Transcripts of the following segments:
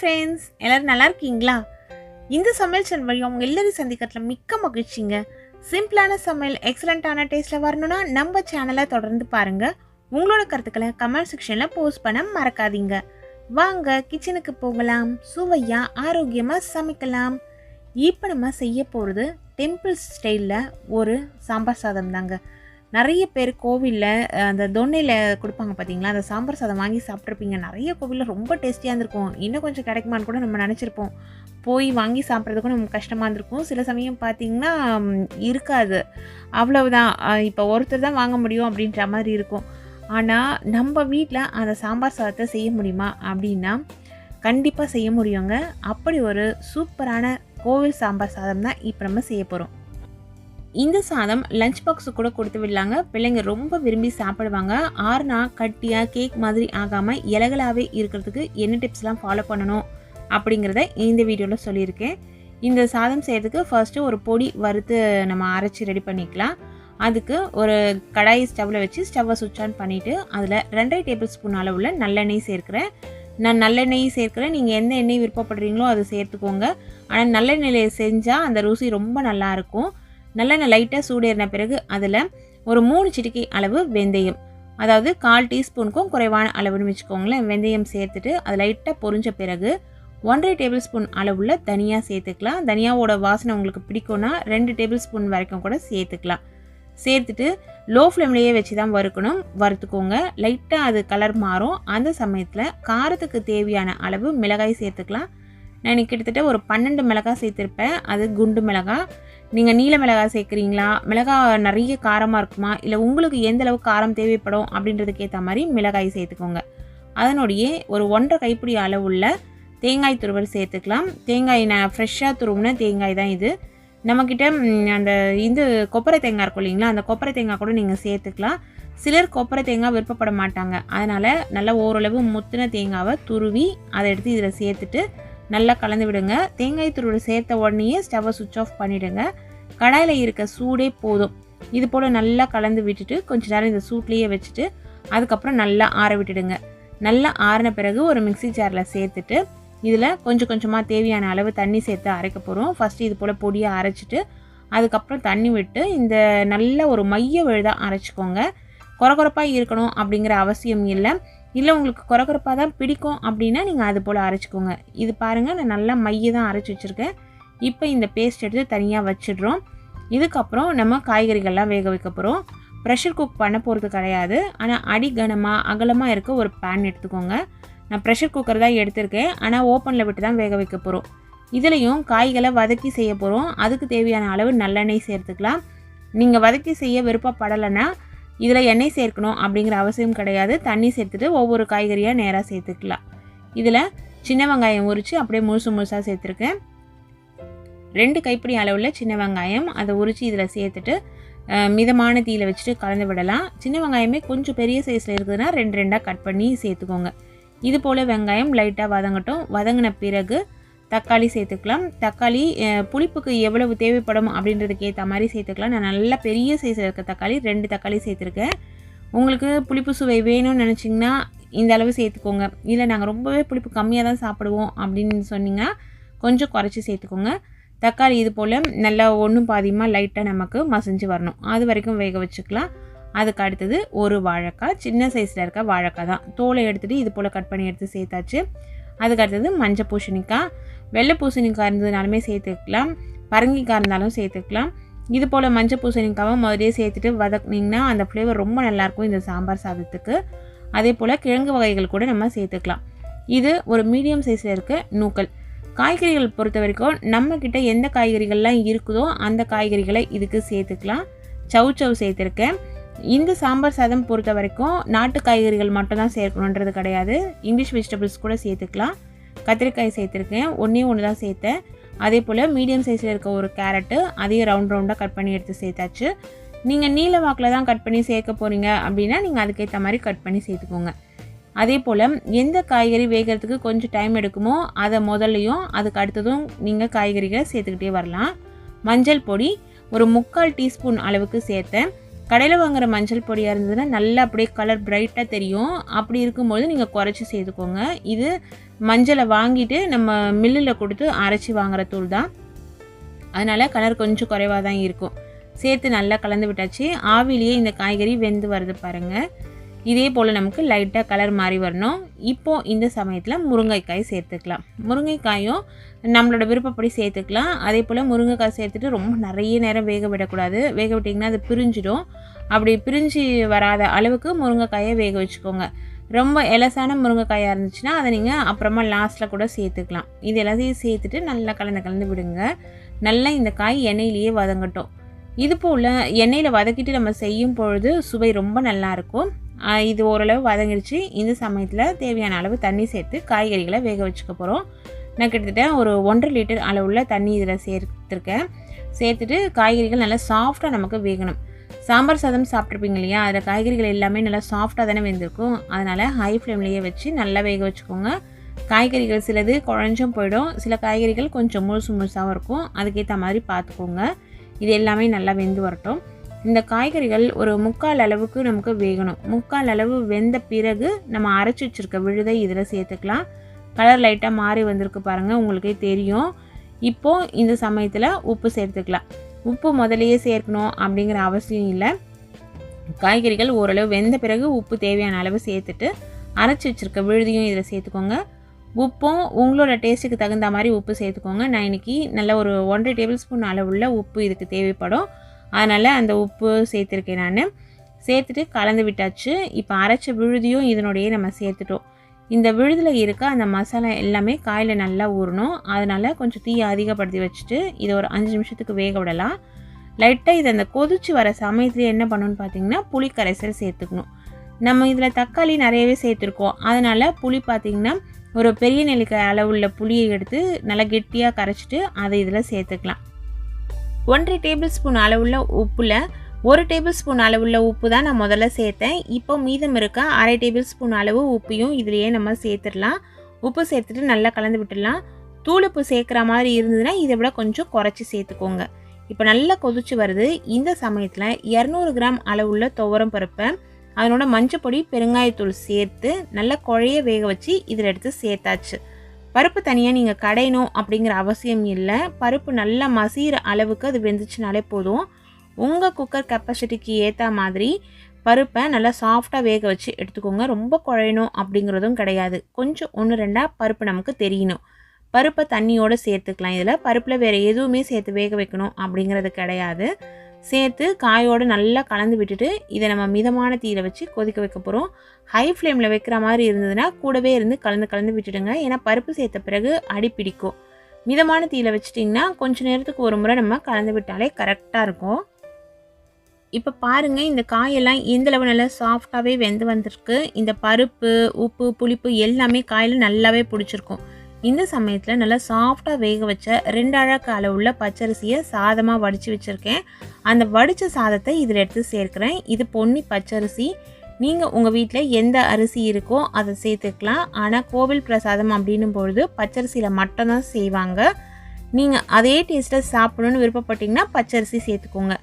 Friends எல்லோரும் நல்லா இருக்கீங்களா? இந்த சமையல் சேனல் வழி அவங்க எல்லோரும் சந்திக்கிறதுல மிக்க மகிழ்ச்சிங்க. சிம்பிளான சமையல் எக்ஸலண்ட்டான டேஸ்ட்டில் வரணும்னா நம்ம சேனலை தொடர்ந்து பாருங்கள் உங்களோட கருத்துக்களை கமெண்ட் செக்ஷனில் போஸ்ட் பண்ண மறக்காதீங்க. வாங்க கிச்சனுக்கு போகலாம். சுவையாக ஆரோக்கியமாக சமைக்கலாம். இப்போ நம்ம செய்ய போகிறது டெம்பிள் ஸ்டைலில் ஒரு சாம்பார் சாதம் தாங்க நிறைய பேர் கோவிலில் அந்த தொன்னையில் கொடுப்பாங்க பார்த்தீங்களா அந்த சாம்பார் சாதம் வாங்கி சாப்பிட்ருப்பீங்க நிறைய கோவிலில் ரொம்ப டேஸ்டியாக இருந்திருக்கும். இன்னும் கொஞ்சம் கிடைக்குமான்னு கூட நம்ம நினச்சிருப்போம். போய் வாங்கி சாப்பிட்றதுக்கும் நமக்கு கஷ்டமாக இருந்திருக்கும். சில சமயம் பார்த்தீங்கன்னா இருக்காது. அவ்வளவுதான். இப்போ ஒருத்தர் தான் வாங்க முடியும் அப்படின்ற மாதிரி இருக்கும். ஆனால் நம்ம வீட்டில் அந்த சாம்பார் சாதத்தை செய்ய முடியுமா அப்படின்னா கண்டிப்பாக செய்ய முடியுங்க. அப்படி ஒரு சூப்பரான கோவில் சாம்பார் சாதம் தான் இப்போ நம்ம செய்ய போகிறோம் இந்த சாதம் லஞ்ச் பாக்ஸு கூட கொடுத்து விடலாங்க. பிள்ளைங்க ரொம்ப விரும்பி சாப்பிடுவாங்க. ஆறுனா கட்டியாக கேக் மாதிரி ஆகாமல் இலகலாகவே இருக்கிறதுக்கு என்ன டிப்ஸ்லாம் ஃபாலோ பண்ணணும் அப்படிங்கிறத இந்த வீடியோவில் சொல்லியிருக்கேன். இந்த சாதம் செய்கிறதுக்கு ஃபர்ஸ்ட்டு ஒரு பொடி வறுத்து நம்ம அரைச்சி ரெடி பண்ணிக்கலாம். அதுக்கு ஒரு கடாய் ஸ்டவ்வில் வச்சு ஸ்டவ்வை சுவிட்ச் ஆன் பண்ணிவிட்டு அதில் ரெண்டரை டேபிள் ஸ்பூன் அளவில் நல்லெண்ணெய் சேர்க்குறேன். நான் நல்லெண்ணெய் சேர்க்குறேன் நீங்கள் எந்த எண்ணெய் விருப்பப்படுறீங்களோ அதை சேர்த்துக்கோங்க. ஆனால் நல்லெண்ணெயில் செஞ்சால் அந்த ருசி ரொம்ப நல்லாயிருக்கும் நல்லெண்ணெய் லைட்டாக சூடேறின பிறகு அதில் ஒரு மூணு சிட்டிக்கை அளவு வெந்தயம். அதாவது கால் டீஸ்பூனுக்கும் குறைவான அளவுன்னு வச்சுக்கோங்களேன். வெந்தயம் சேர்த்துட்டு அது லைட்டாக பொரிஞ்ச பிறகு ஒன்றரை டேபிள் ஸ்பூன் அளவுள்ள தனியாக சேர்த்துக்கலாம். தனியாவோட வாசனை உங்களுக்கு பிடிக்கும்னா ரெண்டு டேபிள் ஸ்பூன் வரைக்கும் கூட சேர்த்துக்கலாம். சேர்த்துட்டு லோ ஃப்ளேம்லேயே வச்சு தான் வறுக்கணும். வறுத்துக்கோங்க. லைட்டாக அது கலர் மாறும். அந்த சமயத்தில் காரத்துக்கு தேவையான அளவு மிளகாய் சேர்த்துக்கலாம். நான் கிட்டத்தட்ட ஒரு பன்னெண்டு மிளகாய் சேர்த்துருப்பேன். அது குண்டு மிளகாய். நீங்கள் நீல மிளகாய் சேர்க்குறீங்களா? மிளகாய் நிறைய காரமாக இருக்குமா? இல்லை உங்களுக்கு எந்த அளவுக்கு காரம் தேவைப்படும்? அப்படின்றதுக்கு ஏற்ற மாதிரி மிளகாய் சேர்த்துக்கோங்க. அதனுடைய ஒரு ஒன்றரை கைப்பிடி அளவுள்ள தேங்காய் துருவல் சேர்த்துக்கலாம். தேங்காய் நான் ஃப்ரெஷ்ஷாக துருவின தேங்காய் தான் இது. நம்மக்கிட்ட அந்த இது கொப்பரை தேங்காய் இருக்கும் இல்லைங்களா? அந்த கொப்பரை தேங்காய் கூட நீங்கள் சேர்த்துக்கலாம். சிலர் கொப்பரை தேங்காய் விருப்பப்பட மாட்டாங்க. அதனால் நல்லா ஓரளவு முத்தின தேங்காவை துருவி அதை எடுத்து இதில் சேர்த்துட்டு நல்லா கலந்து விடுங்க. தேங்காய் துருவல் சேர்த்த உடனேயே ஸ்டவ்வை சுவிட்ச் ஆஃப் பண்ணிவிடுங்க கடாயில் இருக்க சூடே போதும். இது போல் நல்லா கலந்து விட்டுட்டு கொஞ்ச நேரம் இந்த சூட்லேயே வச்சுட்டு அதுக்கப்புறம் நல்லா ஆற விட்டுடுங்க. நல்லா ஆறின பிறகு ஒரு மிக்ஸி ஜாரில் சேர்த்துட்டு இதில் கொஞ்சம் கொஞ்சமாக தேவையான அளவு தண்ணி சேர்த்து அரைக்க போகிறோம் ஃபஸ்ட்டு இது போல் பொடியை அரைச்சிட்டு அதுக்கப்புறம் தண்ணி விட்டு இந்த நல்ல ஒரு மைய விழுதாக அரைச்சிக்கோங்க. குறகுறப்பாக இருக்கணும் அப்படிங்கிற அவசியம் இல்லை. இல்லை உங்களுக்கு குறக்குறப்பாக தான் பிடிக்கும் அப்படின்னா நீங்கள் அது போல் அரைச்சிக்கோங்க. இது பாருங்கள் நான் நல்லா மைய தான் அரைச்சி வச்சுருக்கேன். இப்போ இந்த பேஸ்ட் எடுத்து தனியாக வச்சிடுறோம். இதுக்கப்புறம் நம்ம காய்கறிகள்லாம் வேக வைக்க போகிறோம் ப்ரெஷர் குக் பண்ண போகிறது கிடையாது. ஆனால் அடி கனமாக அகலமாக இருக்க ஒரு பேன் எடுத்துக்கோங்க. நான் ப்ரெஷர் குக்கர் தான் எடுத்திருக்கேன். ஆனால் ஓப்பனில் விட்டு தான் வேக வைக்க போகிறோம் இதுலேயும் காய்களை வதக்கி செய்ய போகிறோம் அதுக்கு தேவையான அளவு நல்லெண்ணெய் சேர்த்துக்கலாம். நீங்கள் வதக்கி செய்ய விருப்பப்படலைன்னா இதில் எண்ணெய் சேர்க்கணும் அப்படிங்கிற அவசியம் கிடையாது. தண்ணி சேர்த்துட்டு ஒவ்வொரு காய்கறியாக நேராக சேர்த்துக்கலாம். இதில் சின்ன வெங்காயம் உரித்து அப்படியே முழுசு முழுசாக சேர்த்துருக்கேன். ரெண்டு கைப்பிடி அளவுள்ள சின்ன வெங்காயம் அதை உரித்து இதில் சேர்த்துட்டு மிதமான தீயில் வச்சுட்டு கலந்து விடலாம். சின்ன வெங்காயமே கொஞ்சம் பெரிய சைஸில் இருக்குதுன்னா ரெண்டு ரெண்டாக கட் பண்ணி சேர்த்துக்கோங்க. இது போல் வெங்காயம் லைட்டாக வதங்கட்டும். வதங்கின பிறகு தக்காளி சேர்த்துக்கலாம். தக்காளி புளிப்புக்கு எவ்வளவு தேவைப்படும் அப்படின்றதுக்கு ஏற்ற மாதிரி சேர்த்துக்கலாம். நான் நல்ல பெரிய சைஸில் இருக்க தக்காளி ரெண்டு தக்காளி சேர்த்துருக்கேன். உங்களுக்கு புளிப்பு சுவை வேணும்னு நினச்சிங்கன்னா இந்த அளவு சேர்த்துக்கோங்க. இல்லை நாங்கள் ரொம்பவே புளிப்பு கம்மியாக தான் சாப்பிடுவோம் அப்படின்னு சொன்னீங்கன்னா கொஞ்சம் குறைச்சி சேர்த்துக்கோங்க. தக்காளி இது போல் நல்லா ஒன்றும் பாதியமாக லைட்டாக நமக்கு மசிஞ்சு வரணும். அது வரைக்கும் வேக வச்சுக்கலாம். அதுக்கு அடுத்தது ஒரு வாழைக்காய் சின்ன சைஸில் இருக்க வாழைக்காய் தான். தோலை எடுத்துகிட்டு இது போல் கட் பண்ணி எடுத்து சேர்த்தாச்சு. அதுக்கு அடுத்தது மஞ்சள் பூசணிக்காய் வெள்ளை பூசணிக்காய் இருந்ததுனாலுமே சேர்த்துக்கலாம். பரங்கிக்காய் இருந்தாலும் சேர்த்துக்கலாம். இது போல் மஞ்சள் பூசணிக்காவும் முதலே சேர்த்துட்டு வதக்குனிங்கன்னா அந்த ஃப்ளேவர் ரொம்ப நல்லாயிருக்கும் இந்த சாம்பார் சாதத்துக்கு. அதே போல் கிழங்கு வகைகள் கூட நம்ம சேர்த்துக்கலாம். இது ஒரு மீடியம் சைஸில் இருக்க நூக்கல் காய்கறிகள் பொறுத்த வரைக்கும் நம்மக்கிட்ட எந்த காய்கறிகள்லாம் இருக்குதோ அந்த காய்கறிகளை இதுக்கு சேர்த்துக்கலாம். சவு சவு சேர்த்துருக்கேன். இந்த சாம்பார் சாதம் பொறுத்த வரைக்கும் நாட்டு காய்கறிகள் மட்டும் தான் சேர்க்கணுன்றது கிடையாது. இங்கிலீஷ் வெஜிடபிள்ஸ் கூட சேர்த்துக்கலாம். கத்திரிக்காய் சேர்த்துருக்கேன். ஒன்றே ஒன்று தான் சேர்த்தேன். அதே போல் மீடியம் சைஸில் இருக்க ஒரு கேரட்டு அதையும் ரவுண்ட் ரவுண்டாக கட் பண்ணி எடுத்து சேர்த்தாச்சு. நீங்கள் நீல வாக்கில் தான் கட் பண்ணி சேர்க்க போகிறீங்க அப்படின்னா நீங்கள் அதுக்கேற்ற மாதிரி கட் பண்ணி சேர்த்துக்கோங்க. அதே போல் எந்த காய்கறி வேகிறதுக்கு கொஞ்சம் டைம் எடுக்குமோ அதை முதல்லையும் அதுக்கு அடுத்ததும் நீங்கள் காய்கறிகளை சேர்த்துக்கிட்டே வரலாம். மஞ்சள் பொடி ஒரு முக்கால் டீஸ்பூன் அளவுக்கு சேர்த்தேன். கடையில் வாங்குற மஞ்சள் பொடியாக இருந்ததுன்னா நல்லா அப்படியே கலர் பிரைட்டாக தெரியும். அப்படி இருக்கும்போது நீங்கள் குறைச்சி சேர்த்துக்கோங்க இது மஞ்சளை வாங்கிட்டு நம்ம மில்லில் கொடுத்து அரைச்சி வாங்குற தூள் தான். அதனால் கலர் கொஞ்சம் குறைவாக தான் இருக்கும். சேர்த்து நல்லா கலந்து விட்டாச்சு. ஆவிலேயே இந்த காய்கறி வெந்து வருது பாருங்கள் இதே போல் நமக்கு லைட்டாக கலர் மாறி வரணும். இப்போது இந்த சமயத்தில் முருங்கைக்காய் சேர்த்துக்கலாம். முருங்கைக்காயும் நம்மளோட விருப்பப்படி சேர்த்துக்கலாம். அதே போல் முருங்கைக்காய் சேர்த்துட்டு ரொம்ப நிறைய நேரம் வேக விடக்கூடாது. வேக விட்டிங்கன்னா அது பிரிஞ்சிடும். அப்படி பிரிஞ்சு வராத அளவுக்கு முருங்கைக்காயை வேக வச்சுக்கோங்க. ரொம்ப எலசான முருங்கைக்காயாக இருந்துச்சுன்னா அதை நீங்கள் அப்புறமா லாஸ்ட்டில் கூட சேர்த்துக்கலாம். இது எல்லாத்தையும் சேர்த்துட்டு நல்லா கலந்து கலந்து விடுங்க. நல்லா இந்த காய் எண்ணெயிலேயே வதங்கட்டும். இது போல் எண்ணெயில் வதக்கிட்டு நம்ம செய்யும் பொழுது சுவை ரொம்ப நல்லாயிருக்கும் இது ஓரளவு வதங்கிடுச்சு. இந்த சமயத்தில் தேவையான அளவு தண்ணி சேர்த்து காய்கறிகளை வேக வச்சுக்க போகிறோம் நான் கிட்டத்தட்ட ஒரு ஒன்றரை லிட்டர் அளவுள்ள தண்ணி இதில் சேர்த்துருக்கேன். சேர்த்துட்டு காய்கறிகள் நல்லா சாஃப்டாக நமக்கு வேகணும். சாம்பார் சாதம் சாப்பிட்ருப்பீங்க இல்லையா? அதில் காய்கறிகள் எல்லாமே நல்லா சாஃப்டாக தானே வெந்திருக்கும். அதனால் ஹை ஃப்ளேம்லேயே வச்சு நல்லா வேக வச்சுக்கோங்க. காய்கறிகள் சிலது குழஞ்சும் போயிடும். சில காய்கறிகள் கொஞ்சம் முழுசு முழுசாகவும் இருக்கும். அதுக்கேற்ற மாதிரி பார்த்துக்கோங்க. இது எல்லாமே நல்லா வெந்து வரட்டும். இந்த காய்கறிகள் ஒரு முக்கால் அளவுக்கு நமக்கு வேகணும். முக்கால் அளவு வெந்த பிறகு நம்ம அரைச்சி வச்சுருக்க விழுதை இதில் சேர்த்துக்கலாம். கலர் லைட்டாக மாறி வந்திருக்கு பாருங்கள் உங்களுக்கே தெரியும். இப்போது இந்த சமயத்தில் உப்பு சேர்த்துக்கலாம். உப்பு முதலையே சேர்க்கணும் அப்படிங்கிற அவசியம் இல்லை. காய்கறிகள் ஓரளவு வெந்த பிறகு உப்பு தேவையான அளவு சேர்த்துட்டு அரைச்சி வச்சுருக்க விழுதியும் இதில் சேர்த்துக்கோங்க. உப்பும் உங்களோட டேஸ்ட்டுக்கு தகுந்த மாதிரி உப்பு சேர்த்துக்கோங்க. நான் இன்றைக்கி நல்ல ஒரு ஒன்றரை டேபிள் ஸ்பூன் அளவுள்ள உப்பு இதுக்கு தேவைப்படும். அதனால் அந்த உப்பு சேர்த்துருக்கேன் நான். சேர்த்துட்டு கலந்து விட்டாச்சு. இப்போ அரைச்ச விழுதியும் இதனுடைய நம்ம சேர்த்துட்டோம். இந்த விழுதில் இருக்க அந்த மசாலா எல்லாமே காயில் நல்லா ஊறணும். அதனால் கொஞ்சம் தீயை அதிகப்படுத்தி வச்சுட்டு இதை ஒரு அஞ்சு நிமிஷத்துக்கு வேக விடலாம். லைட்டாக இது அந்த கொதிச்சு வர சமயத்தில் என்ன பண்ணணும்னு பார்த்தீங்கன்னா புளி கரைசல் சேர்த்துக்கணும். நம்ம இதில் தக்காளி நிறையவே சேர்த்துருக்கோம். அதனால் புளி பார்த்திங்கன்னா ஒரு பெரிய நெல்லிக்காய் அளவுள்ள புளியை எடுத்து நல்லா கெட்டியாக கரைச்சிட்டு அதை இதில் சேர்த்துக்கலாம். ஒன்றரை டேபிள் ஸ்பூன் அளவுள்ள உப்பில் ஒரு டேபிள் ஸ்பூன் அளவுள்ள உப்பு தான் நான் முதல்ல சேர்த்தேன். இப்போ மீதம் இருக்க அரை டேபிள் ஸ்பூன் அளவு உப்பையும் இதுலேயே நம்ம சேர்த்துடலாம். உப்பு சேர்த்துட்டு நல்லா கலந்து விட்டுடலாம். தூளுப்பு சேர்க்குற மாதிரி இருந்ததுன்னா இதை விட கொஞ்சம் குறைச்சி சேர்த்துக்கோங்க. இப்போ நல்லா கொதிச்சு வருது. இந்த சமயத்தில் இரநூறு கிராம் அளவுள்ள துவரம் பருப்பை அதனோட மஞ்சப்பொடி பெருங்காயத்தூள் சேர்த்து நல்லா குழைய வேக வச்சு இதில் எடுத்து சேர்த்தாச்சு. பருப்பு தனியாக நீங்கள் கடையணும் அப்படிங்கிற அவசியம் இல்லை. பருப்பு நல்லா மசிகிற அளவுக்கு அது வெந்துச்சுனாலே போதும். உங்கள் குக்கர் கெப்பாசிட்டிக்கு ஏற்ற மாதிரி பருப்பை நல்லா சாஃப்டாக வேக வச்சு எடுத்துக்கோங்க. ரொம்ப குழையணும் அப்படிங்கிறதும் கிடையாது. கொஞ்சம் ஒன்று ரெண்டாக பருப்பு நமக்கு தெரியணும். பருப்பை தண்ணியோடு சேர்த்துக்கலாம். இதில் பருப்பில் வேறு எதுவுமே சேர்த்து வேக வைக்கணும் அப்படிங்கிறது கிடையாது. சேர்த்து காயோடு நல்லா கலந்து விட்டுட்டு இதை நம்ம மிதமான தீயில் வச்சு கொதிக்க வைக்க போகிறோம் ஹை ஃப்ளேமில் வைக்கிற மாதிரி இருந்ததுன்னா கூடவே இருந்து கலந்து கலந்து விட்டுடுங்க. ஏன்னா பருப்பு சேர்த்த பிறகு அடி பிடிக்கும். மிதமான தீயில் வச்சுட்டிங்கன்னா கொஞ்சம் நேரத்துக்கு ஒரு முறை நம்ம கலந்து விட்டாலே கரெக்டாக இருக்கும். இப்போ பாருங்கள் இந்த காயெல்லாம் எந்தளவு நல்லா சாஃப்டாகவே வெந்து வந்திருக்கு. இந்த பருப்பு உப்பு புளிப்பு எல்லாமே காயில் நல்லாவே பிடிச்சிருக்கும். இந்த சமயத்தில் நல்லா சாஃப்டாக வேக வச்ச ரெண்டு அழகு அளவுள்ள பச்சரிசியை சாதமாக வடித்து வச்சுருக்கேன். அந்த வடித்த சாதத்தை இதில் எடுத்து சேர்க்குறேன். இது பொன்னி பச்சரிசி. நீங்கள் உங்கள் வீட்டில் எந்த அரிசி இருக்கோ அதை சேர்த்துக்கலாம். ஆனால் கோவில் பிரசாதம் அப்படின்னும் பொழுது பச்சரிசியில் மட்டும்தான் செய்வாங்க. நீங்கள் அதே டேஸ்ட்டில் சாப்பிடணுன்னு விருப்பப்பட்டிங்கன்னா பச்சரிசி சேர்த்துக்கோங்க.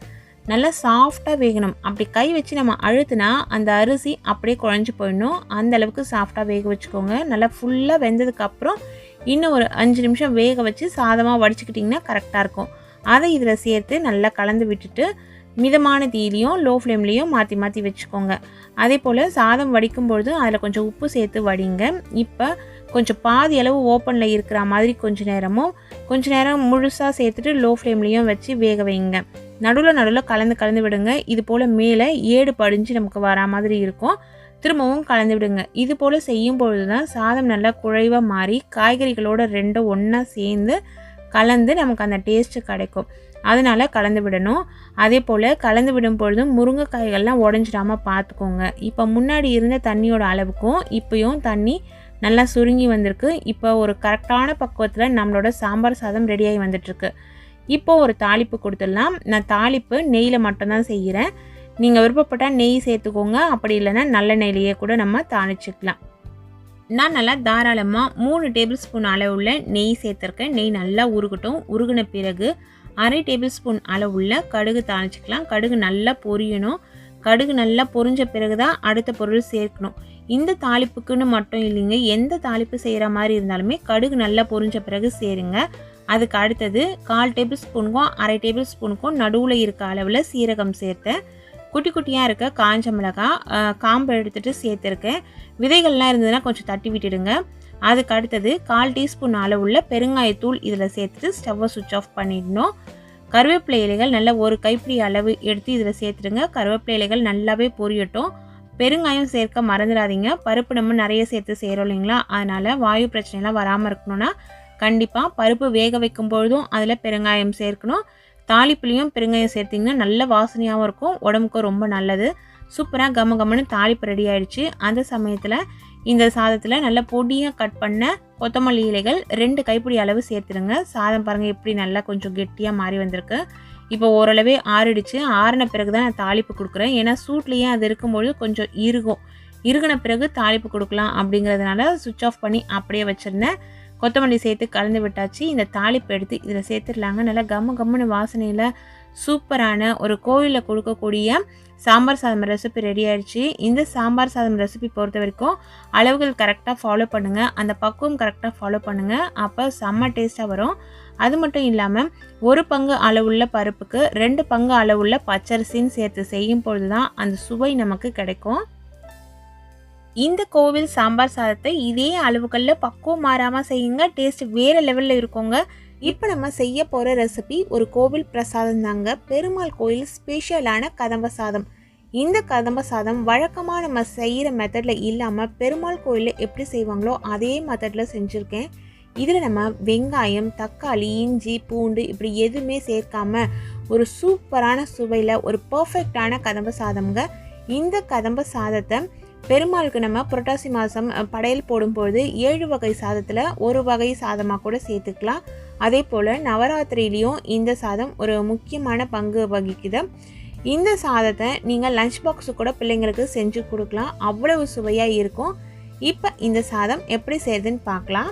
நல்லா சாஃப்டாக வேகணும். அப்படி கை வச்சு நம்ம அழுத்துனா அந்த அரிசி அப்படியே குழஞ்சி போயிடணும். அந்த அளவுக்கு சாஃப்டாக வேக வச்சுக்கோங்க. நல்லா ஃபுல்லாக வெந்ததுக்கப்புறம் இன்னும் ஒரு அஞ்சு நிமிஷம் வேக வச்சு சாதமாக வடிச்சுக்கிட்டிங்கன்னா கரெக்டாக இருக்கும். அதை இதில் சேர்த்து நல்லா கலந்து விட்டுட்டு மிதமான தீலையும் லோ ஃப்ளேம்லேயும் மாற்றி மாற்றி வச்சுக்கோங்க. அதே போல் சாதம் வடிக்கும் பொழுது அதில் கொஞ்சம் உப்பு சேர்த்து வடிங்க. இப்போ கொஞ்சம் பாதி அளவு ஓப்பனில் இருக்கிற மாதிரி கொஞ்ச நேரமும் கொஞ்ச நேரம் முழுசாக சேர்த்துட்டு லோ ஃப்ளேம்லேயும் வச்சு வேக வைங்க. நடுவில் நடுவில் கலந்து கலந்து விடுங்க. இது போல் மேலே ஏடு படிஞ்சு நமக்கு வரா மாதிரி இருக்கும். திரும்பவும் கலந்து விடுங்க. இது போல் செய்யும் பொழுது தான் சாதம் நல்லா குழைவாக மாறி காய்கறிகளோட ரெண்டும் ஒன்றா சேர்ந்து கலந்து நமக்கு அந்த டேஸ்ட்டு கிடைக்கும். அதனால் கலந்து விடணும். அதே போல் கலந்து விடும் பொழுதும் முருங்கைக்காய்கள்லாம் உடஞ்சிடாமல் பார்த்துக்கோங்க இப்போ முன்னாடி இருந்த தண்ணியோட அளவுக்கும் இப்போயும் தண்ணி நல்லா சுருங்கி வந்திருக்கு. இப்போ ஒரு கரெக்டான பக்குவத்தில் நம்மளோட சாம்பார் சாதம் ரெடியாகி வந்துட்டுருக்கு இப்போ ஒரு தாளிப்பு கொடுத்துடலாம். நான் தாளிப்பு நெய்யில் மட்டும்தான் செய்கிறேன் நீங்கள் விருப்பப்பட்டால் நெய் சேர்த்துக்கோங்க. அப்படி இல்லைன்னா நல்ல நெய்லையே கூட நம்ம தாளிச்சிக்கலாம். நான் நல்லா தாராளமாக மூணு டேபிள் ஸ்பூன் அளவுள்ள நெய் சேர்த்துருக்கேன். நெய் நல்லா உருகட்டும். உருகின பிறகு அரை டேபிள் ஸ்பூன் அளவுள்ள கடுகு தாளிச்சிக்கலாம். கடுகு நல்லா பொரியணும். கடுகு நல்லா பொரிஞ்ச பிறகு தான் அடுத்த பொருள் சேர்க்கணும். இந்த தாளிப்புக்குன்னு மட்டும் இல்லைங்க. எந்த தாளிப்பு செய்கிற மாதிரி இருந்தாலுமே கடுகு நல்லா பொரிஞ்ச பிறகு சேருங்க. அதுக்கு அடுத்தது கால் டேபிள் ஸ்பூனுக்கும் அரை டேபிள் ஸ்பூனுக்கும் நடுவில் இருக்க அளவில் சீரகம் சேர்த்தேன். குட்டி குட்டியாக இருக்க காஞ்ச மிளகாய் காம்பு காம்பை எடுத்துகிட்டு சேர்த்துருக்கேன். விதைகள்லாம் இருந்ததுன்னா கொஞ்சம் தட்டி விட்டுடுங்க. அதுக்கு அடுத்தது கால் டீஸ்பூன் அளவுள்ள பெருங்காயத்தூள் இதில் சேர்த்துட்டு ஸ்டவ்வை சுவிட்ச் ஆஃப் பண்ணிடணும். கருவேப்பிலை இலைகள் நல்ல ஒரு கைப்பிடி அளவு எடுத்து இதில் சேர்த்துடுங்க. கருவேப்பிலை இலைகள் நல்லாவே பொரியட்டும். பெருங்காயம் சேர்க்க மறந்துடாதீங்க. பருப்பு நம்ம நிறைய சேர்த்து செய்கிறோம் இல்லைங்களா? அதனால் வாயு பிரச்சனைலாம் வராமல் இருக்கணும்னா கண்டிப்பாக பருப்பு வேக வைக்கும் பொழுதும் அதில் பெருங்காயம் சேர்க்கணும். தாளிப்புலேயும் பெருங்காயம் சேர்த்திங்கன்னா நல்ல வாசனையாகவும் இருக்கும். உடம்புக்கும் ரொம்ப நல்லது. சூப்பராக கம கமன்னு தாளிப்பு ரெடி ஆயிடுச்சு. அந்த சமயத்தில் இந்த சாதத்தில் நல்ல பொடியாக கட் பண்ண கொத்தமல்லி இலைகள் ரெண்டு கைப்பிடி அளவு சேர்த்துருங்க சாதம் பாருங்கள் எப்படி நல்லா கொஞ்சம் கெட்டியாக மாறி வந்திருக்கு. இப்போ ஓரளவே ஆறிடுச்சு. ஆறின பிறகு தான் நான் தாளிப்பு கொடுக்குறேன். ஏன்னா சூட்லேயே அது இருக்கும்பொழுது கொஞ்சம் இறுகும். இறுகின பிறகு தாளிப்பு கொடுக்கலாம் அப்படிங்கிறதுனால சுவிட்ச் ஆஃப் பண்ணி அப்படியே வச்சுருந்தேன். கொத்தமல்லி சேர்த்து கலந்து விட்டாச்சு. இந்த தாளிப்பு எடுத்து இதில் சேர்த்துடலாங்க. நல்லா கம்ம கம்முன்னு வாசனையில் சூப்பரான ஒரு கோவிலில் கொடுக்கக்கூடிய சாம்பார் சாதம் ரெசிபி ரெடி ஆயிடுச்சு. இந்த சாம்பார் சாதம் ரெசிபி பொறுத்த வரைக்கும் அளவுகள் கரெக்டாக ஃபாலோ பண்ணுங்கள் அந்த பக்குவம் கரெக்டாக ஃபாலோ பண்ணுங்கள் அப்போ செம்ம டேஸ்ட்டாக வரும். அது மட்டும் இல்லாமல் ஒரு பங்கு அளவுள்ள பருப்புக்கு ரெண்டு பங்கு அளவுள்ள பச்சரிசின்னு சேர்த்து செய்யும் பொழுது தான் அந்த சுவை நமக்கு கிடைக்கும். இந்த கோவில் சாம்பார் சாதத்தை இதே அளவுகளில் பக்குவம் மாறாமல் செய்யுங்க. டேஸ்ட் வேறு லெவலில் இருக்குங்க. இப்போ நம்ம செய்ய போகிற ரெசிபி ஒரு கோவில் பிரசாதம் தாங்க. பெருமாள் கோயில் ஸ்பெஷலான கதம்ப சாதம். இந்த கதம்ப சாதம் வழக்கமாக நம்ம செய்கிற மெத்தடில் இல்லாமல் பெருமாள் கோயிலில் எப்படி செய்வாங்களோ அதே மெத்தடில் செஞ்சுருக்கேன். இதில் நம்ம வெங்காயம் தக்காளி இஞ்சி பூண்டு இப்படி எதுவுமே சேர்க்காம ஒரு சூப்பரான சுவையில் ஒரு பர்ஃபெக்டான கதம்ப சாதம்ங்க. இந்த கதம்ப சாதத்தை பெருமாளுக்கு நம்ம புரட்டாசி மாதம் படையல் போடும்பொழுது ஏழு வகை சாதத்தில் ஒரு வகை சாதமாக கூட சேர்த்துக்கலாம். அதே போல் நவராத்திரியிலையும் இந்த சாதம் ஒரு முக்கியமான பங்கு வகிக்குது. இந்த சாதத்தை நீங்கள் லஞ்ச் பாக்ஸு கூட பிள்ளைங்களுக்கு செஞ்சு கொடுக்கலாம். அவ்வளவு சுவையாக இருக்கும். இப்போ இந்த சாதம் எப்படி செய்யுதுன்னு பார்க்கலாம்.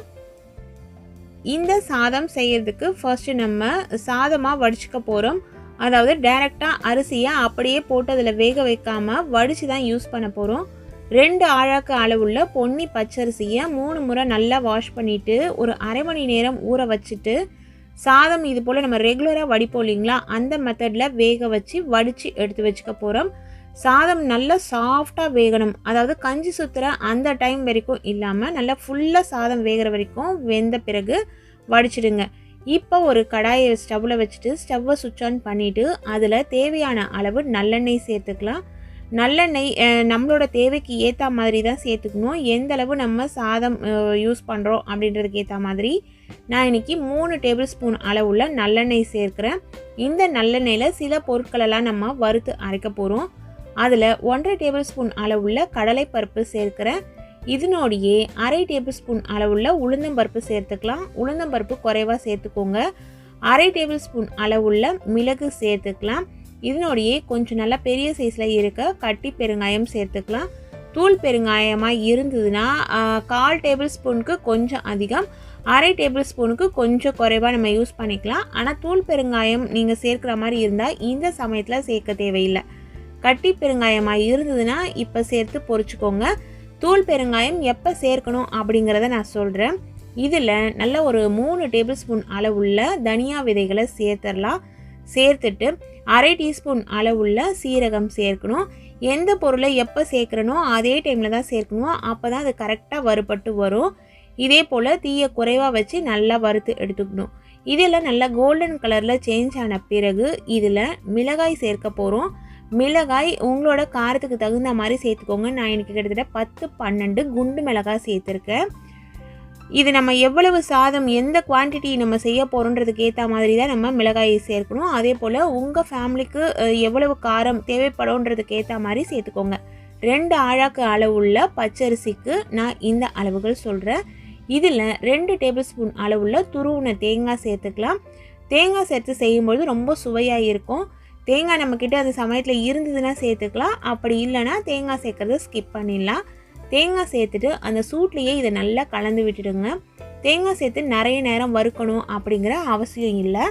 இந்த சாதம் செய்யறதுக்கு ஃபர்ஸ்ட் நம்ம சாதமாக வடிச்சுக்க போகிறோம் அதாவது டைரெக்டாக அரிசியை அப்படியே போட்டு அதில் வேக வைக்காமல் வடித்து தான் யூஸ் பண்ண போகிறோம் ரெண்டு ஆழாக்கு அளவுள்ள பொன்னி பச்சரிசியை மூணு முறை நல்லா வாஷ் பண்ணிவிட்டு ஒரு அரை மணி நேரம் ஊற வச்சுட்டு சாதம் இது போல் நம்ம ரெகுலராக வடிப்போம் இல்லைங்களா? அந்த மெத்தடில் வேக வச்சு வடித்து எடுத்து வச்சுக்க போகிறோம் சாதம் நல்லா சாஃப்டாக வேகணும். அதாவது கஞ்சி சுற்றுற அந்த டைம் வரைக்கும் இல்லாமல் நல்லா ஃபுல்லாக சாதம் வேகிற வரைக்கும் வெந்த பிறகு வடிச்சிடுங்க. இப்போ ஒரு கடாயை ஸ்டவ்வில் வச்சுட்டு ஸ்டவ்வை சுவிட்ச் ஆன் பண்ணிவிட்டு அதில் தேவையான அளவு நல்லெண்ணெய் சேர்த்துக்கலாம். நல்லெண்ணெய் நம்மளோட தேவைக்கு ஏற்ற மாதிரி தான் சேர்த்துக்கணும். எந்த அளவு நம்ம சாதம் யூஸ் பண்ணுறோம் அப்படின்றதுக்கு ஏற்ற மாதிரி நான் இன்னைக்கு மூணு டேபிள் ஸ்பூன் அளவுள்ள நல்லெண்ணெய் சேர்க்குறேன். இந்த நல்லெண்ணெயில் சில பொருட்களெல்லாம் நம்ம வறுத்து அரைக்க போகிறோம் அதில் ஒன்றரை டேபிள் ஸ்பூன் அளவுள்ள கடலைப்பருப்பு சேர்க்குறேன். இதனோடையே அரை டேபிள் ஸ்பூன் அளவுள்ள உளுந்தம்பருப்பு சேர்த்துக்கலாம். உளுந்தம்பருப்பு குறைவாக சேர்த்துக்கோங்க. அரை டேபிள் ஸ்பூன் அளவுள்ள மிளகு சேர்த்துக்கலாம். இதனோடையே கொஞ்சம் நல்லா பெரிய சைஸில் இருக்க கட்டி பெருங்காயம் சேர்த்துக்கலாம். தூள் பெருங்காயமாக இருந்ததுன்னா கால் டேபிள் ஸ்பூனுக்கு கொஞ்சம் அதிகம் அரை டேபிள் ஸ்பூனுக்கு கொஞ்சம் குறைவாக நம்ம யூஸ் பண்ணிக்கலாம். ஆனால் தூள் பெருங்காயம் நீங்கள் சேர்க்குற மாதிரி இருந்தால் இந்த சமயத்தில் சேர்க்க தேவையில்லை. கட்டி பெருங்காயமாக இருந்ததுன்னா இப்போ சேர்த்து பொறிச்சிக்கோங்க. தூள் பெருங்காயம் எப்போ சேர்க்கணும் அப்படிங்கிறத நான் சொல்கிறேன் இதில் நல்ல ஒரு மூணு டேபிள் ஸ்பூன் அளவுள்ள தனியா விதைகளை சேர்த்துடலாம். சேர்த்துட்டு அரை டீஸ்பூன் அளவுள்ள சீரகம் சேர்க்கணும். எந்த பொருளை எப்போ சேர்க்குறனோ அதே டைமில் தான் சேர்க்கணும். அப்போ தான் அது கரெக்டாக வறுபட்டு வரும். இதே போல் தீயை குறைவாக வச்சு நல்லா வறுத்து எடுத்துக்கணும். இதில் நல்லா கோல்டன் கலரில் சேஞ்ச் ஆன பிறகு இதில் மிளகாய் சேர்க்க போகிறோம் மிளகாய் உங்களோட காரத்துக்கு தகுந்த மாதிரி சேர்த்துக்கோங்க. நான் எனக்கு கிட்டத்தட்ட பத்து பன்னெண்டு குண்டு மிளகாய் சேர்த்துருக்கேன். இது நம்ம எவ்வளவு சாதம் எந்த குவான்டிட்டி நம்ம செய்ய போகிறோன்றதுக்கு ஏற்ற மாதிரி தான் நம்ம மிளகாயை சேர்க்கணும். அதே போல் உங்கள் ஃபேமிலிக்கு எவ்வளவு காரம் தேவைப்படும்ன்றதுக்கு ஏற்ற மாதிரி சேர்த்துக்கோங்க. ரெண்டு ஆழாக்கு அளவுள்ள பச்சரிசிக்கு நான் இந்த அளவுகள் சொல்கிறேன் இதில் ரெண்டு டேபிள் ஸ்பூன் அளவுள்ள துருவின தேங்காய் சேர்த்துக்கலாம். தேங்காய் சேர்த்து செய்யும்பொழுது ரொம்ப சுவையாக இருக்கும். தேங்காய் நம்மக்கிட்ட அந்த சமயத்தில் இருந்ததுன்னா சேர்த்துக்கலாம். அப்படி இல்லைன்னா தேங்காய் சேர்க்குறத ஸ்கிப் பண்ணிடலாம். தேங்காய் சேர்த்துட்டு அந்த சூட்லேயே இதை நல்லா கலந்து விட்டுடுங்க. தேங்காய் சேர்த்து நிறைய நேரம் வறுக்கணும் அப்படிங்கிற அவசியம் இல்லை.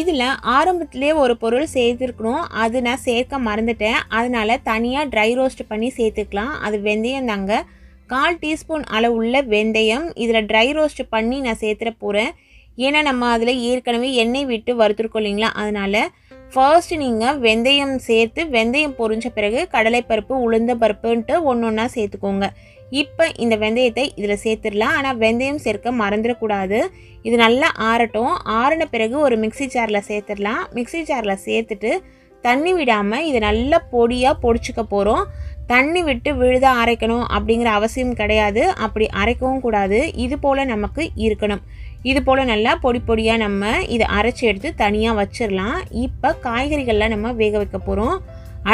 இதில் ஆரம்பத்திலே ஒரு பொருள் சேர்த்துருக்கணும். அது நான் சேர்க்க மறந்துட்டேன். அதனால் தனியாக ட்ரை ரோஸ்ட் பண்ணி சேர்த்துக்கலாம். அது வெந்தயம் தாங்க. கால் டீஸ்பூன் அளவுள்ள வெந்தயம். இதில் ட்ரை ரோஸ்ட் பண்ணி நான் சேர்த்துட போகிறேன் ஏன்னா நம்ம அதில் ஏற்கனவே எண்ணெய் விட்டு வறுத்துருக்கோம் இல்லைங்களா? அதனால் ஃபர்ஸ்ட் நீங்கள் வெந்தயம் சேர்த்து வெந்தயம் பொரிஞ்ச பிறகு கடலைப்பருப்பு உளுந்த பருப்புன்ட்டு ஒன்று ஒன்றா சேர்த்துக்கோங்க. இப்போ இந்த வெந்தயத்தை இதில் சேர்த்துடலாம். ஆனால் வெந்தயம் சேர்க்க மறந்துடக்கூடாது. இது நல்லா ஆறட்டும். ஆறின பிறகு ஒரு மிக்ஸி ஜாரில் சேர்த்துடலாம். மிக்ஸி ஜாரில் சேர்த்துட்டு தண்ணி விடாமல் இதை நல்லா பொடியாக பொடிச்சுக்க போகிறோம் தண்ணி விட்டு விழுத அரைக்கணும் அப்படிங்கிற அவசியம் கிடையாது. அப்படி அரைக்கவும் கூடாது. இது போல் நமக்கு இருக்கணும். இது போல் நல்லா பொடி பொடியாக நம்ம இதை அரைச்சி எடுத்து தனியாக வச்சிடலாம். இப்போ காய்கறிகள்லாம் நம்ம வேக வைக்க போகிறோம்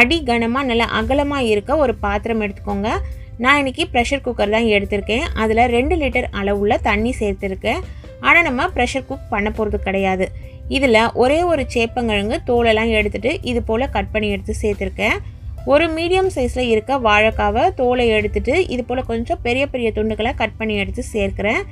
அடி கனமாக நல்லா அகலமாக இருக்க ஒரு பாத்திரம் எடுத்துக்கோங்க. நான் இன்றைக்கி ப்ரெஷர் குக்கர் தான் எடுத்திருக்கேன். அதில் ரெண்டு லிட்டர் அளவுள்ள தண்ணி சேர்த்துருக்கேன். ஆனால் நம்ம ப்ரெஷர் குக் பண்ண போகிறது கிடையாது. இதில் ஒரே ஒரு சேப்பங்கிழங்கு தோலெல்லாம் எடுத்துகிட்டு இது போல் கட் பண்ணி எடுத்து சேர்த்துருக்கேன். ஒரு மீடியம் சைஸில் இருக்க வாழைக்காவை தோலை எடுத்துகிட்டு இது போல் கொஞ்சம் பெரிய பெரிய துண்டுகளை கட் பண்ணி எடுத்து சேர்க்குறேன்.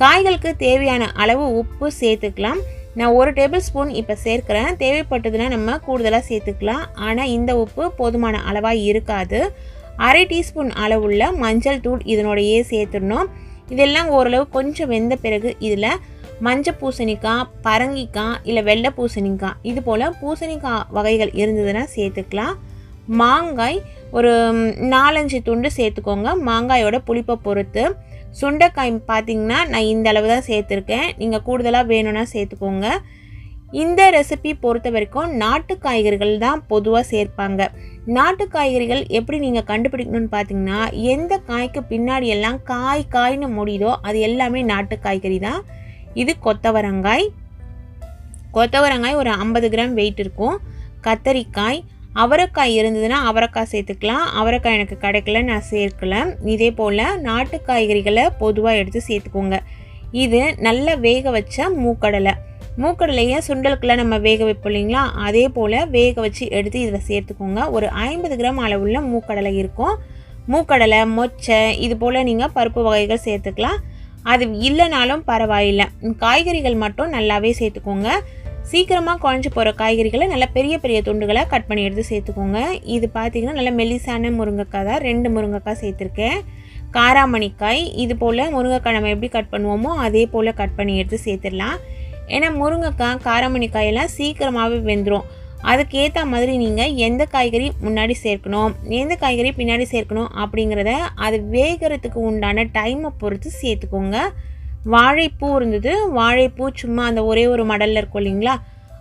காய்களுக்கு தேவையான அளவு உப்பு சேர்த்துக்கலாம். நான் ஒரு டேபிள் ஸ்பூன் இப்போ சேர்க்குறேன். தேவைப்பட்டதுன்னா நம்ம கூடுதலாக சேர்த்துக்கலாம். ஆனால் இந்த உப்பு போதுமான அளவாக இருக்காது. அரை டீஸ்பூன் அளவுள்ள மஞ்சள் தூள் இதனோடையே சேர்த்துடணும். இதெல்லாம் ஓரளவு கொஞ்சம் வெந்த பிறகு இதில் மஞ்சள் பூசணிக்காய் பரங்கிக்காய் இல்லை வெள்ளை பூசணிக்காய் இது போல் பூசணிக்காய் வகைகள் இருந்ததுன்னா சேர்த்துக்கலாம். மாங்காய் ஒரு நாலஞ்சு துண்டு சேர்த்துக்கோங்க. மாங்காயோட புளிப்பை பொறுத்து. சுண்டைக்காய் பார்த்திங்கன்னா நான் இந்த அளவு தான் சேர்த்துருக்கேன். நீங்கள் கூடுதலாக வேணும்னா சேர்த்துக்கோங்க. இந்த ரெசிபி பொறுத்த வரைக்கும் நாட்டு காய்கறிகள் தான் பொதுவாக சேர்ப்பாங்க. நாட்டு காய்கறிகள் எப்படி நீங்கள் கண்டுபிடிக்கணும்னு பார்த்தீங்கன்னா எந்த காய்க்கு பின்னாடி எல்லாம் காய் காய்னு முடியுதோ அது எல்லாமே நாட்டு காய்கறி தான். இது கொத்தவரங்காய். கொத்தவரங்காய் ஒரு ஐம்பது கிராம் வெயிட் இருக்கும். கத்தரிக்காய் அவரைக்காய் இருந்ததுன்னா அவரைக்காய் சேர்த்துக்கலாம். அவரைக்காய் எனக்கு கிடைக்கல நான் சேர்க்கல. இதே போல் நாட்டு காய்கறிகளை பொதுவாக எடுத்து சேர்த்துக்கோங்க. இது நல்லா வேக வச்ச மூக்கடலை. மூக்கடலையை சுண்டலுக்குள்ள நம்ம வேக வைப்போம் இல்லைங்களா? அதே போல் வேக வச்சு எடுத்து இதில் சேர்த்துக்கோங்க. ஒரு ஐம்பது கிராம் அளவுள்ள மூக்கடலை இருக்கும். மூக்கடலை மொச்சை இது போல் நீங்கள் பருப்பு வகைகள் சேர்த்துக்கலாம். அது இல்லைனாலும் பரவாயில்லை. காய்கறிகள் மட்டும் நல்லாவே சேர்த்துக்கோங்க. சீக்கிரமாக குழஞ்சி போகிற காய்கறிகளை நல்லா பெரிய பெரிய துண்டுகளாக கட் பண்ணி எடுத்து சேர்த்துக்கோங்க. இது பார்த்திங்கன்னா நல்லா மெல்லிசான முருங்கைக்காய் தான். ரெண்டு முருங்கைக்காய் சேர்த்துருக்கேன். காராமணிக்காய் இது போல் முருங்கைக்காய் நம்ம எப்படி கட் பண்ணுவோமோ அதே போல் கட் பண்ணி எடுத்து சேர்த்துடலாம். ஏன்னா முருங்கைக்காய் காராமணிக்காயெல்லாம் சீக்கிரமாகவே வெந்துடும் அதுக்கேற்ற மாதிரி நீங்கள் எந்த காய்கறி முன்னாடி சேர்க்கணும் எந்த காய்கறி பின்னாடி சேர்க்கணும் அப்படிங்கிறத அது வேகிறதுக்கு உண்டான டைமை பொறுத்து சேர்த்துக்கோங்க. வாழைப்பூ இருந்தது. வாழைப்பூ சும்மா அந்த ஒரே ஒரு மடலில் இருக்கும் இல்லைங்களா?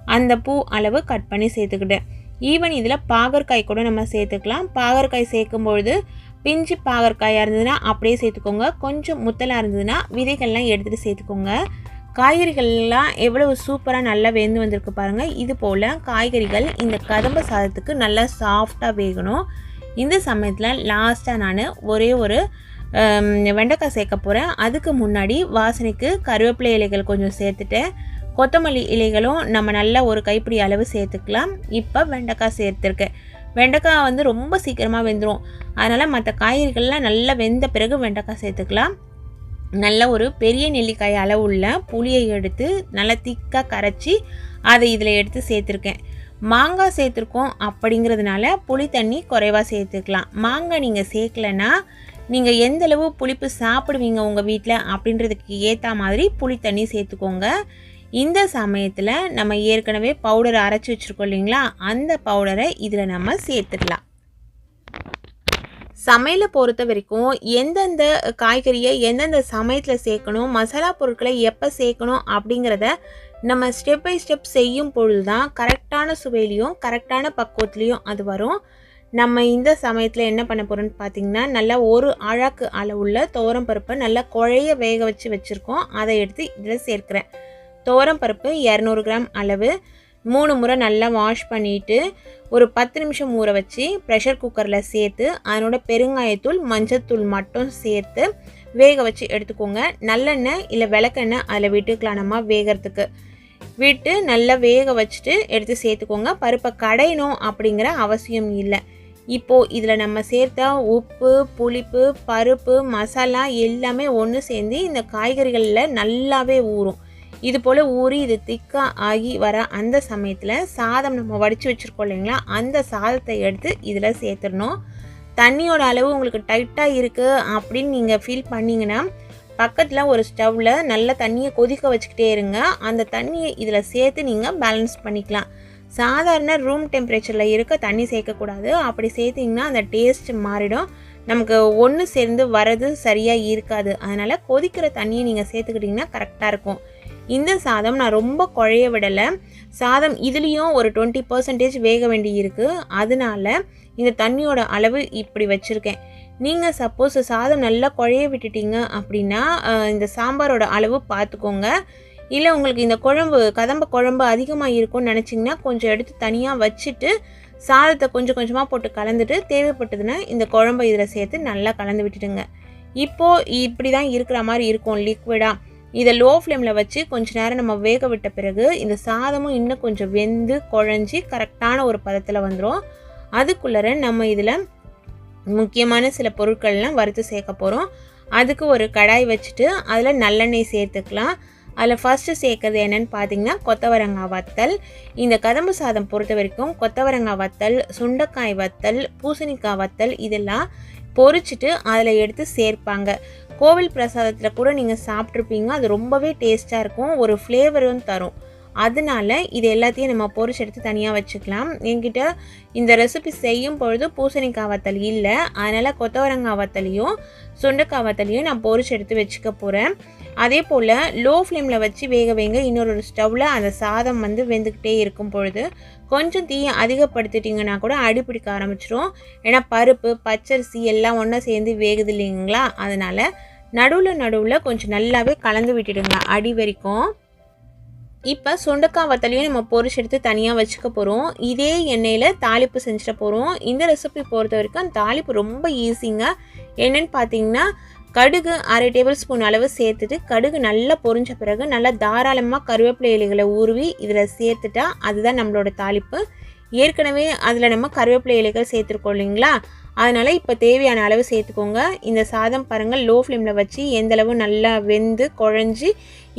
அந்த பூ அளவு கட் பண்ணி சேர்த்துக்கிட்டேன். ஈவன் இதில் பாகற்காய் கூட நம்ம சேர்த்துக்கலாம். பாகற்காய் சேர்க்கும் பொழுது பிஞ்சு பாகற்காயாக இருந்ததுன்னா அப்படியே சேர்த்துக்கோங்க. கொஞ்சம் முத்தலாக இருந்ததுன்னா விதைகள்லாம் எடுத்துகிட்டு சேர்த்துக்கோங்க. காய்கறிகள்லாம் எவ்வளவு சூப்பராக நல்லா வெந்து வந்திருக்கு பாருங்கள் இது போல் காய்கறிகள் இந்த கதம்ப சாதத்துக்கு நல்லா சாஃப்டாக வேகணும். இந்த சமயத்தில் லாஸ்ட்டாக நான் ஒரே ஒரு வெண்டைக்காய் சேர்க்க போகிறேன் அதுக்கு முன்னாடி வாசனைக்கு கருவேப்பிலை இலைகள் கொஞ்சம் சேர்த்துட்டேன் கொத்தமல்லி இலைகளும் நம்ம நல்லா ஒரு கைப்பிடி அளவு சேர்த்துக்கலாம். இப்போ வெண்டைக்காய் சேர்த்துருக்கேன். வெண்டைக்காய் வந்து ரொம்ப சீக்கிரமாக வெந்துடும் அதனால் மற்ற காய்கறிகள்லாம் நல்லா வெந்த பிறகு வெண்டைக்காய் சேர்த்துக்கலாம். நல்ல ஒரு பெரிய நெல்லிக்காய் அளவுள்ள புளியை எடுத்து நல்லா திக்காக கரைச்சி அதை இதில் எடுத்து சேர்த்துருக்கேன். மாங்காய் சேர்த்துருக்கோம் அப்படிங்கிறதுனால புளி தண்ணி குறைவாக சேர்த்துக்கலாம். மாங்காய் நீங்கள் சேர்க்கலைன்னா நீங்கள் எந்தளவு புளிப்பு சாப்பிடுவீங்க உங்கள் வீட்டில் அப்படின்றதுக்கு ஏற்ற மாதிரி புளி தண்ணி சேர்த்துக்கோங்க. இந்த சமயத்தில் நம்ம ஏற்கனவே பவுடர் அரைச்சி வச்சுருக்கோம் இல்லைங்களா? அந்த பவுடரை இதில் நம்ம சேர்த்துக்கலாம் சமையலை பொறுத்த வரைக்கும் எந்தெந்த காய்கறியை எந்தெந்த சமயத்தில் சேர்க்கணும் மசாலா பொருட்களை எப்போ சேர்க்கணும் அப்படிங்கிறத நம்ம ஸ்டெப் பை ஸ்டெப் செய்யும் பொழுது தான் கரெக்டான சுவையிலையும் கரெக்டான பக்குவத்துலேயும் அது வரும். நம்ம இந்த சமயத்தில் என்ன பண்ண போகிறோம்னு பார்த்தீங்கன்னா நல்லா ஒரு அழாக்கு அளவுள்ள துவரம் பருப்பை நல்லா குழைய வேக வச்சு வச்சுருக்கோம். அதை எடுத்து இதில் சேர்க்குறேன். துவரம் பருப்பு இரநூறு கிராம் அளவு. மூணு முறை நல்லா வாஷ் பண்ணிவிட்டு ஒரு பத்து நிமிஷம் ஊற வச்சு ப்ரெஷர் குக்கரில் சேர்த்து அதனோட பெருங்காயத்தூள் மஞ்சத்தூள் மட்டும் சேர்த்து வேக வச்சு எடுத்துக்கோங்க. நல்லெண்ணெய் இல்லை விளக்கெண்ணெய் அதில் விட்டுக்கலாம் நம்ம வேகிறதுக்கு. விட்டு நல்லா வேக வச்சுட்டு எடுத்து சேர்த்துக்கோங்க. பருப்பை கடையணும் அப்படிங்கிற அவசியம் இல்லை. இப்போது இதில் நம்ம சேர்த்த உப்பு புளிப்பு பருப்பு மசாலா எல்லாமே ஒன்று சேர்ந்து இந்த காய்கறிகளில் நல்லாவே ஊறும். இது போல் ஊறி இது திக்காக ஆகி வர அந்த சமயத்தில் சாதம் நம்ம வடித்து வச்சுருக்கோம் இல்லைங்களா? அந்த சாதத்தை எடுத்து இதில் சேர்த்துடணும். தண்ணியோட அளவு உங்களுக்கு டைட்டாக இருக்குது அப்படின்னு நீங்கள் ஃபீல் பண்ணிங்கன்னா பக்கத்தில் ஒரு ஸ்டவ்வில் நல்ல தண்ணியை கொதிக்க வச்சுக்கிட்டே இருங்க. அந்த தண்ணியை இதில் சேர்த்து நீங்கள் பேலன்ஸ் பண்ணிக்கலாம். சாதாரண ரூம் டெம்பரேச்சரில் இருக்க தண்ணி சேர்க்கக்கூடாது. அப்படி சேர்த்திங்கன்னா அந்த டேஸ்ட் மாறிடும். நமக்கு ஒன்று சேர்ந்து வரது சரியாக இருக்காது. அதனால் கொதிக்கிற தண்ணியை நீங்கள் சேர்த்துக்கிட்டிங்கன்னா கரெக்டாக இருக்கும். இந்த சாதம் நான் ரொம்ப குழைய விடலை. சாதம் இதுலேயும் ஒரு டுவெண்ட்டி பர்சன்டேஜ் வேக வேண்டி இருக்குது அதனால இந்த தண்ணியோட அளவு இப்படி வச்சுருக்கேன். நீங்கள் சப்போஸ் சாதம் நல்லா குழைய விட்டுட்டீங்க அப்படின்னா இந்த சாம்பாரோட அளவு பார்த்துக்கோங்க. இல்லை உங்களுக்கு இந்த குழம்பு கதம்ப குழம்பு அதிகமாக இருக்கும்னு நினச்சிங்கன்னா கொஞ்சம் எடுத்து தனியாக வச்சுட்டு சாதத்தை கொஞ்சம் கொஞ்சமாக போட்டு கலந்துட்டு தேவைப்பட்டதுன்னா இந்த குழம்பை இதில் சேர்த்து நல்லா கலந்து விட்டுடுங்க. இப்போது இப்படி தான் இருக்கிற மாதிரி இருக்கும் லிக்விடாக இதை லோ ஃப்ளேமில் வச்சு கொஞ்ச நேரம் நம்ம வேக விட்ட பிறகு இந்த சாதமும் இன்னும் கொஞ்சம் வெந்து குழஞ்சி கரெக்டான ஒரு பதத்தில் வந்துடும் அதுக்குள்ளே நம்ம இதில் முக்கியமான சில பொருட்கள்லாம் வறுத்து சேர்க்க போகிறோம் அதுக்கு ஒரு கடாய் வச்சுட்டு அதில் நல்லெண்ணெய் சேர்த்துக்கலாம். அதில் ஃபஸ்ட்டு சேர்க்கறது என்னென்னு பார்த்தீங்கன்னா கொத்தவரங்காய் வத்தல். இந்த கதம்பு சாதம் பொறுத்த வரைக்கும் கொத்தவரங்காய் வத்தல் சுண்டைக்காய் வத்தல் பூசணிக்காய் வத்தல் இதெல்லாம் பொறிச்சிட்டு அதில் எடுத்து சேர்ப்பாங்க. கோவில் பிரசாதத்தில் கூட நீங்கள் சாப்பிட்ருப்பீங்க அது ரொம்பவே டேஸ்ட்டாக இருக்கும் ஒரு ஃப்ளேவரும் தரும். அதனால இது எல்லாத்தையும் நம்ம பொரிச்சு எடுத்து தனியாக வச்சுக்கலாம். என்கிட்ட இந்த ரெசிபி செய்யும் பொழுது பூசணிக்காய் வத்தல் இல்லை. அதனால் கொத்தவரங்காய் வத்தலையும் சுண்டைக்காய் வத்தலையும் நான் பொரிச்சு எடுத்து வச்சுக்க போகிறேன் அதே போல் லோ ஃப்ளேமில் வச்சு வேக வைங்க இன்னொரு ஸ்டவ்வில் அந்த சாதம் வந்து வெந்துக்கிட்டே இருக்கும் பொழுது கொஞ்சம் தீயை அதிகப்படுத்திட்டிங்கன்னா கூட அடி பிடிக்க ஆரம்பிச்சிரும். ஏன்னா பருப்பு பச்சரிசி எல்லாம் ஒன்றா சேர்ந்து வேகுது இல்லைங்களா? அதனால் நடுவில் நடுவில் கொஞ்சம் நல்லாவே கலந்து விட்டுடுங்க அடி வரைக்கும். இப்போ சுண்டக்காய் வத்தலையும் நம்ம பொரிச்சு எடுத்து தனியாக வச்சுக்க போகிறோம் இதே எண்ணெயில் தாளிப்பு செஞ்சிட போகிறோம் இந்த ரெசிபி பொறுத்த வரைக்கும் தாளிப்பு ரொம்ப ஈஸிங்க என்னென்னு பார்த்தீங்கன்னா கடுகு அரை டேபிள் ஸ்பூன் அளவு சேர்த்துட்டு கடுகு நல்லா பொரிஞ்ச பிறகு நல்லா தாராளமாக கருவேப்பிலை இலைகளை உருவி இதில் சேர்த்துட்டா அதுதான் நம்மளோட தாளிப்பு. ஏற்கனவே அதில் நம்ம கருவேப்பிலை இலைகள் சேர்த்துருக்கோம் இல்லைங்களா? அதனால் இப்போ தேவையான அளவு சேர்த்துக்கோங்க. இந்த சாதம் பாருங்கள் லோ ஃப்ளேமில் வச்சு எந்தளவு நல்லா வெந்து குழஞ்சி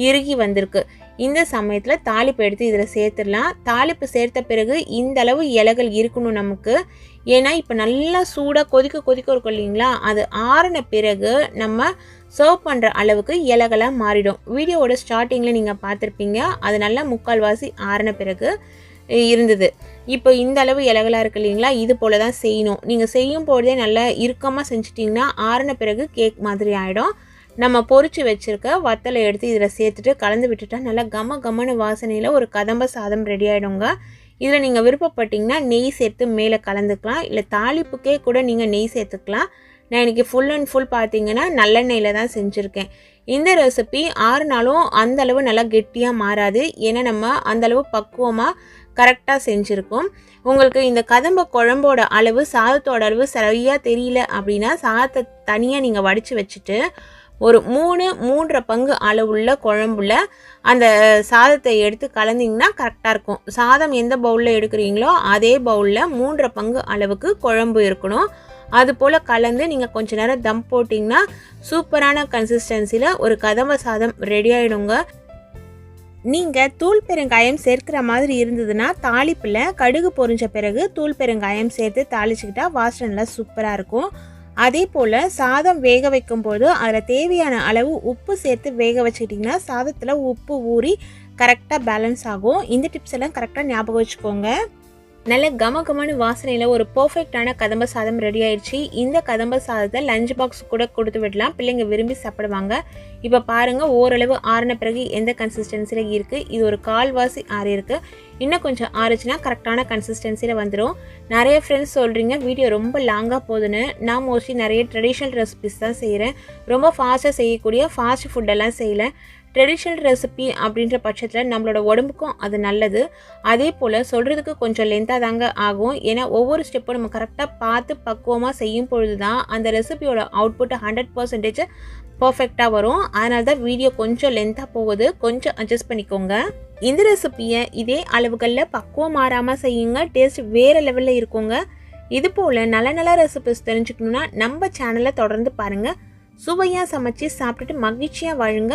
இறுகி வந்திருக்கு. இந்த சமயத்தில் தாளிப்பு எடுத்து இதில் சேர்த்துடலாம். தாளிப்பு சேர்த்த பிறகு இந்த அளவு இலைகள் இருக்கணும் நமக்கு. ஏன்னா இப்போ நல்லா சூடாக கொதிக்க கொதிக்க இருக்கும் இல்லைங்களா? அது ஆறின பிறகு நம்ம சர்வ் பண்ணுற அளவுக்கு இலைகளாக மாறிடும். வீடியோவோட ஸ்டார்டிங்கில் நீங்கள் பார்த்துருப்பீங்க. அது நல்லா முக்கால்வாசி ஆறின பிறகு இருந்தது. இப்போ இந்த அளவு இலகலாக இருக்கு இல்லைங்களா? இது போல தான் செய்யணும். நீங்கள் செய்யும் போதே நல்லா இறுக்கமாக செஞ்சிட்டிங்கன்னா ஆறின பிறகு கேக் மாதிரி ஆகிடும் நம்ம பொறிச்சு வச்சுருக்க வத்தலை எடுத்து இதில் சேர்த்துட்டு கலந்து விட்டுட்டா நல்லா கம கமனு வாசனையில் ஒரு கதம்ப சாதம் ரெடி ஆகிடுங்க இதில் நீங்கள் விருப்பப்பட்டீங்கன்னா நெய் சேர்த்து மேலே கலந்துக்கலாம். இல்லை தாளிப்புக்கே கூட நீங்கள் நெய் சேர்த்துக்கலாம். நான் இன்றைக்கி ஃபுல் அண்ட் ஃபுல் பார்த்தீங்கன்னா நல்லெண்ணெயில் தான் செஞ்சுருக்கேன். இந்த ரெசிபி ஆறு நாளும் அந்த அளவு நல்லா கெட்டியாக மாறாது. ஏன்னா நம்ம அந்த அளவு பக்குவமாக கரெக்டாக செஞ்சுருக்கோம். உங்களுக்கு இந்த கதம்ப குழம்போட அளவு சாதத்தோட அளவு சரியாக தெரியல அப்படின்னா சாதத்தை தனியாக நீங்கள் வடித்து வச்சுட்டு ஒரு மூணு மூன்றரை பங்கு அளவுள்ள குழம்புல அந்த சாதத்தை எடுத்து கலந்தீங்கன்னா கரெக்டாக இருக்கும். சாதம் எந்த பவுலில் எடுக்கிறீங்களோ அதே பவுலில் மூன்றரை பங்கு அளவுக்கு குழம்பு இருக்கணும். அது போல் கலந்து நீங்கள் கொஞ்ச நேரம் தம் போட்டிங்கன்னா சூப்பரான கன்சிஸ்டன்சியில் ஒரு கதம்ப சாதம் ரெடி ஆகிடுங்க நீங்கள் தூள் பெருங்காயம் சேர்க்கிற மாதிரி இருந்ததுன்னா தாளிப்பில் கடுகு பொறிஞ்ச பிறகு தூள் பெருங்காயம் சேர்த்து தாளிச்சுக்கிட்டா வாசனை நல்லா சூப்பராக இருக்கும். அதே போல் சாதம் வேக வைக்கும்போது அதில் தேவையான அளவு உப்பு சேர்த்து வேக வச்சுக்கிட்டிங்கன்னா சாதத்தில் உப்பு ஊறி கரெக்டாக பேலன்ஸ் ஆகும். இந்த டிப்ஸ் எல்லாம் கரெக்டாக ஞாபகம் வச்சுக்கோங்க. நல்ல கம கமனு வாசனையில் ஒரு பர்ஃபெக்டான கதம்ப சாதம் ரெடி ஆயிடுச்சு. இந்த கதம்ப சாதத்தை லஞ்ச் பாக்ஸ் கூட கொடுத்து விடலாம். பிள்ளைங்க விரும்பி சாப்பிடுவாங்க. இப்போ பாருங்கள் ஓரளவு ஆறின பிறகு எந்த கன்சிஸ்டன்சியில் இருக்குது இது ஒரு கால்வாசி ஆறி இருக்கு. இன்னும் கொஞ்சம் ஆறுச்சுன்னா கரெக்டான கன்சிஸ்டன்சியில் வந்துடும் நிறைய ஃப்ரெண்ட்ஸ் சொல்கிறீங்க வீடியோ ரொம்ப லாங்காக போகுதுன்னு. நான் மோஸ்ட்லி நிறைய ட்ரெடிஷ்னல் ரெசிபிஸ் தான் செய்கிறேன் ரொம்ப ஃபாஸ்ட்டாக செய்யக்கூடிய ஃபாஸ்ட் ஃபுட்டெல்லாம் செய்யலை. ட்ரெடிஷ்னல் ரெசிபி அப்படின்ற பட்சத்தில் நம்மளோட உடம்புக்கும் அது நல்லது. அதே போல் சொல்கிறதுக்கு கொஞ்சம் லென்த்தாக தாங்க ஆகும். ஏன்னா ஒவ்வொரு ஸ்டெப்பும் நம்ம கரெக்டாக பார்த்து பக்குவமாக செய்யும் பொழுது தான் அந்த ரெசிபியோட அவுட்புட் ஹண்ட்ரட் பர்சன்டேஜ் பர்ஃபெக்டாக வரும். அதனால தான் வீடியோ கொஞ்சம் லென்த்தாக போகுது. கொஞ்சம் அட்ஜஸ்ட் பண்ணிக்கோங்க. இந்த ரெசிப்பியை இதே அளவுகளில் பக்குவம் மாறாமல் செய்யுங்க. டேஸ்ட் வேறு லெவலில் இருக்குங்க. இது போல் நல்ல நல்ல ரெசிபிஸ் தெரிஞ்சுக்கணுன்னா நம்ம சேனலை தொடர்ந்து பாருங்கள் சுவையாக சமைச்சு சாப்பிட்டுட்டு மகிழ்ச்சியாக வாழுங்க.